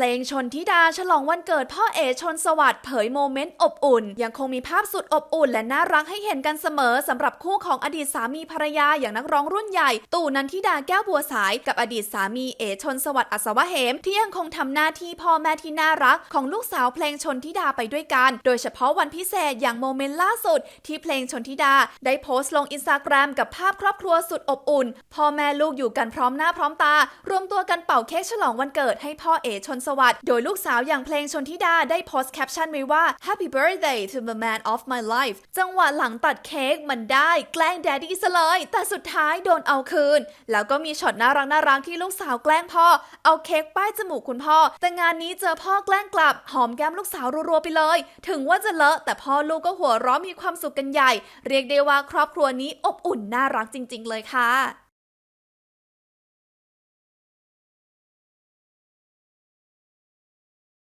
เพลงชนทิดาฉลองวันเกิดพ่อเอชนสวัสดิ์เผยโมเมนต์อบอุ่น ยังคงมีภาพสุดอบอุ่น และน่ารักให้เห็นกันเสมอสำหรับคู่ของอดีตสามีภรรยาอย่างนักร้องรุ่นใหญ่ ตู่นันทิดาแก้วบัวสายกับอดีตสามีเอชนสวัสดิ์อัศวะเหม ที่ยังคงทำหน้าที่พ่อแม่ที่น่ารัก ของลูกสาวเพลงชนทิดาไปด้วยกัน โดยเฉพาะวันพิเศษอย่างโมเมนต์ล่าสุด ที่เพลงชนทิดา ได้โพสต์ลงอินสตาแกรมกับภาพครอบครัวสุดอบอุ่นพ่อแม่ลูกอยู่กันพร้อมหน้าพร้อมตารวมตัวกันเป่าเค้กฉลองวันเกิดให้พ่อเอชนสวัสดิ์โดยลูกสาวอย่างเพลงชนทิดาได้โพสต์แคปชั่นไว้ว่า Happy birthday to the man of my life จังหวะหลังตัดเค้กมันได้แกล้งแดดดี้ซะเลย แต่สุดท้ายโดนเอาคืน แล้วก็มีช็อตน่ารักน่ารักที่ลูกสาวแกล้งพ่อ เอาเค้กป้ายจมูกคุณพ่อ แต่งานนี้เจอพ่อแกล้งกลับ หอมแก้มลูกสาวรัวๆไปเลย ถึงว่าจะเลอะแต่พ่อลูกก็หัวเราะมีความสุขกันใหญ่ เรียกได้ว่าครอบครัวนี้อบอุ่นน่ารักจริง ๆ เลยค่ะ